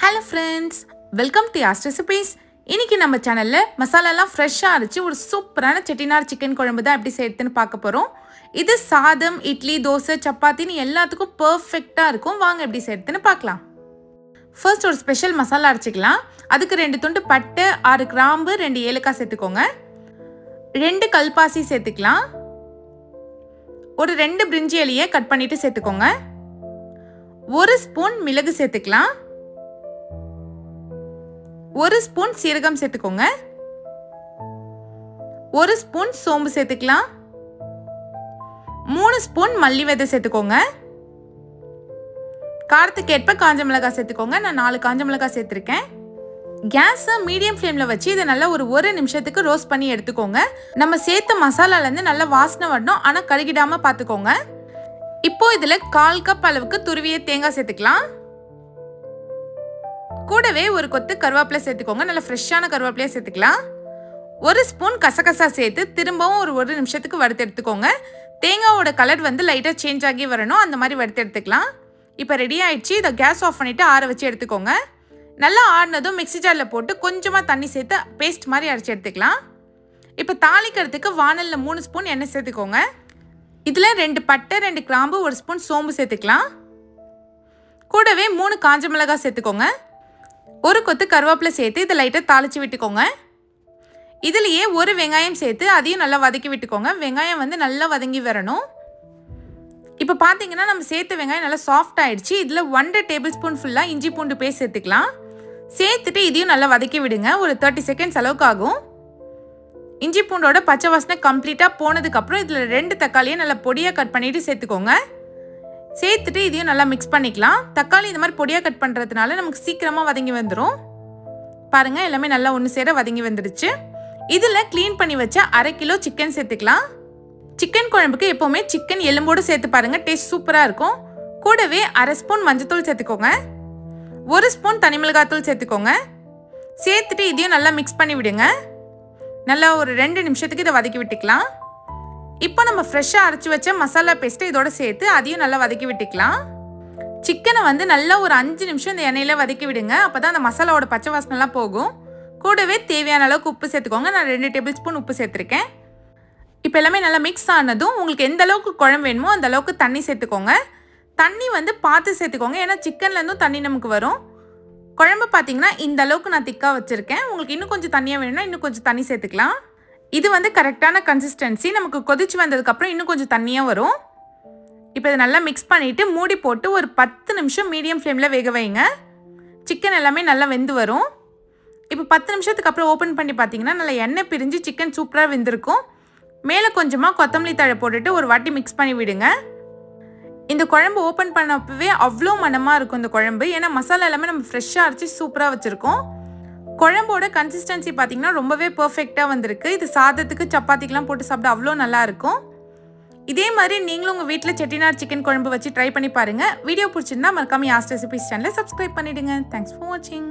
Hello friends welcome to Yaas recipes இன்னைக்கு நம்ம சேனலில் மசாலாலாம் ஃப்ரெஷ்ஷாக அரைச்சி ஒரு சூப்பரான செட்டிநார் சிக்கன் குழம்பு தான் எப்படி சேர்த்துன்னு பார்க்க போகிறோம் இது சாதம் இட்லி தோசை சப்பாத்தின்னு எல்லாத்துக்கும் பர்ஃபெக்டாக இருக்கும். வாங்க எப்படி சேர்த்துன்னு பார்க்கலாம். ஃபர்ஸ்ட் ஒரு ஸ்பெஷல் மசாலா அரைச்சிக்கலாம். அதுக்கு ரெண்டு துண்டு பட்டை ஆறு கிராம்பு ரெண்டு ஏலக்காய் சேர்த்துக்கோங்க. ரெண்டு கல்பாசி சேர்த்துக்கலாம். ஒரு ரெண்டு பிரிஞ்சி இலையை கட் பண்ணிட்டு சேர்த்துக்கோங்க. ஒரு ஸ்பூன் மிளகு சேர்த்துக்கலாம். ஒரு ஸ்பூன் சீரகம் சேர்த்துக்கோங்க. ஒரு ஸ்பூன் சோம்பு சேர்த்துக்கலாம். மூணு ஸ்பூன் மல்லி விதை சேர்த்துக்கோங்க. காரத்துக்கு ஏற்ப காஞ்ச மிளகாய் சேர்த்துக்கோங்க. நான் நாலு காஞ்ச மிளகாய் சேர்த்துருக்கேன். கேஸை மீடியம் ஃப்ளேமில் வச்சு இதை நல்லா ஒரு ஒரு நிமிஷத்துக்கு ரோஸ்ட் பண்ணி எடுத்துக்கோங்க. நம்ம சேர்த்த மசாலாலேருந்து நல்லா வாசனை வரணும். ஆனால் கருகிடாமல் பார்த்துக்கோங்க. இப்போ இதில் கால் கப் அளவுக்கு துருவிய தேங்காய் சேர்த்துக்கலாம். கூடவே ஒரு கொத்து கருவேப்பிலை சேர்த்துக்கோங்க. நல்ல ஃப்ரெஷ்ஷான கருவேப்பிலையை சேர்த்துக்கலாம். ஒரு ஸ்பூன் கசகசா சேர்த்து திரும்பவும் ஒரு ஒரு நிமிஷத்துக்கு வறுத்து எடுத்துக்கோங்க. தேங்காவோட கலர் வந்து லைட்டாக சேஞ்ச் ஆகி வரணும். அந்த மாதிரி வறுத்து எடுத்துக்கலாம். இப்போ ரெடி ஆயிடுச்சு. இதை கேஸ் ஆஃப் பண்ணிவிட்டு ஆற வச்சு எடுத்துக்கோங்க. நல்லா ஆடினதும் மிக்ஸி ஜாரில் போட்டு கொஞ்சமாக தண்ணி சேர்த்து பேஸ்ட் மாதிரி அரைச்சி எடுத்துக்கலாம். இப்போ தாளிக்கிறதுக்கு வானலில் மூணு ஸ்பூன் எண்ணெய் சேர்த்துக்கோங்க. இதில் ரெண்டு பட்டை ரெண்டு கிராம்பு ஒரு ஸ்பூன் சோம்பு சேர்த்துக்கலாம். கூடவே மூணு காஞ்ச மிளகாய் சேர்த்துக்கோங்க. ஒரு கொத்து கருவேப்பிலை சேர்த்து இதை லைட்டாக தாளித்து விட்டுக்கோங்க. இதுலேயே ஒரு வெங்காயம் சேர்த்து அதையும் நல்லா வதக்கி விட்டுக்கோங்க. வெங்காயம் வந்து நல்லா வதங்கி வரணும். இப்போ பார்த்தீங்கன்னா நம்ம சேர்த்த வெங்காயம் நல்லா சாஃப்ட் ஆகிடுச்சு இதில் ஒன்றரை டேபிள் ஸ்பூன் ஃபுல்லாக இஞ்சி பூண்டு பேஸ்ட் சேர்த்துக்கலாம். சேர்த்துட்டு இதையும் நல்லா வதக்கி விடுங்க. ஒரு தேர்ட்டி செகண்ட்ஸ் அளவுக்கு ஆகும். இஞ்சி பூண்டோட பச்சை வாசனை கம்ப்ளீட்டாக போனதுக்கப்புறம் இதில் ரெண்டு தக்காளியை நல்லா பொடியாக கட் பண்ணிவிட்டு சேர்த்துக்கோங்க. சேர்த்துட்டு இதையும் நல்லா மிக்ஸ் பண்ணிக்கலாம். தக்காளி இந்த மாதிரி பொடியாக கட் பண்ணுறதுனால நமக்கு சீக்கிரமாக வதங்கி வந்துடும் பாருங்கள் எல்லாமே நல்லா ஒன்று சேர வதங்கி வந்துடுச்சு இதில் க்ளீன் பண்ணி வச்ச அரை கிலோ சிக்கன் சேர்த்துக்கலாம். சிக்கன் குழம்புக்கு எப்போவுமே சிக்கன் எலும்போடு சேர்த்து பாருங்கள் டேஸ்ட் சூப்பராக இருக்கும். கூடவே அரை ஸ்பூன் மஞ்சத்தூள் சேர்த்துக்கோங்க. ஒரு ஸ்பூன் தனி மிளகாத்தூள் சேர்த்துக்கோங்க. சேர்த்துட்டு இதையும் நல்லா மிக்ஸ் பண்ணி விடுங்க. நல்லா ஒரு ரெண்டு நிமிஷத்துக்கு இதை வதக்கி விட்டுக்கலாம். இப்போ நம்ம ஃப்ரெஷ்ஷாக அரைச்சி வச்ச மசாலா பேஸ்ட்டை இதோட சேர்த்து அதையும் நல்லா வதக்கி விட்டுக்கலாம். சிக்கனை வந்து நல்லா ஒரு அஞ்சு நிமிஷம் இந்த எண்ணெயில் வதக்கி விடுங்க. அப்போ தான் அந்த மசாலாவோட பச்சை வாசனைலாம் போகும். கூடவே தேவையான அளவுக்கு உப்பு சேர்த்துக்கோங்க. நான் ரெண்டு டேபிள் ஸ்பூன் உப்பு சேர்த்துருக்கேன். இப்போ எல்லாமே நல்லா மிக்ஸ் ஆனதும் உங்களுக்கு எந்த அளவுக்கு குழம்பு வேணுமோ அந்த அளவுக்கு தண்ணி சேர்த்துக்கோங்க. தண்ணி வந்து பார்த்து சேர்த்துக்கோங்க. ஏன்னா சிக்கன்லேருந்தும் தண்ணி நமக்கு வரும். குழம்பு பார்த்தீங்கன்னா இந்த அளவுக்கு நான் திக்காக வச்சுருக்கேன். உங்களுக்கு இன்னும் கொஞ்சம் தண்ணியாக வேணும்னா இன்னும் கொஞ்சம் தண்ணி சேர்த்துக்கலாம். இது வந்து கரெக்டான கன்சிஸ்டன்சி நமக்கு கொதிச்சு வந்ததுக்கப்புறம் இன்னும் கொஞ்சம் தண்ணியாக வரும். இப்போ இதை நல்லா மிக்ஸ் பண்ணிவிட்டு மூடி போட்டு ஒரு பத்து நிமிஷம் மீடியம் ஃப்ளேமில் வேக வைங்க. சிக்கன் எல்லாமே நல்லா வெந்து வரும். இப்போ பத்து நிமிஷத்துக்கு அப்புறம் ஓப்பன் பண்ணி பார்த்தீங்கன்னா நல்லா எண்ணெய் பிரிஞ்சு சிக்கன் சூப்பராக வெந்திருக்கும். மேலே கொஞ்சமாக கொத்தமல்லி தழை போட்டுட்டு ஒரு வாட்டி மிக்ஸ் பண்ணி விடுங்க. இந்த குழம்பு ஓப்பன் பண்ணப்பவே அவ்வளோ மனமாக இருக்கும் இந்த குழம்பு. ஏன்னா மசாலா எல்லாமே நம்ம ஃப்ரெஷ்ஷாக அரைச்சி சூப்பராக வச்சுருக்கோம். குழம்போட கன்சிஸ்டன்சி பார்த்தீங்கன்னா ரொம்பவே பர்ஃபெக்டாக வந்திருக்கு. இது சாதத்துக்கு சப்பாத்திக்கெலாம் போட்டு சாப்பிட அவ்வளோ நல்லாயிருக்கும். இதே மாதிரி நீங்களும் உங்கள் வீட்டில் செட்டிநார் சிக்கன் குழம்பு வச்சு ட்ரை பண்ணி பாருங்கள் வீடியோ பிடிச்சிருந்தா மறக்காம யாஸ்ட் ரெசிபிஸ் சேனலை சப்ஸ்கிரைப் பண்ணிவிடுங்க தேங்க்ஸ் ஃபார் வாட்சிங்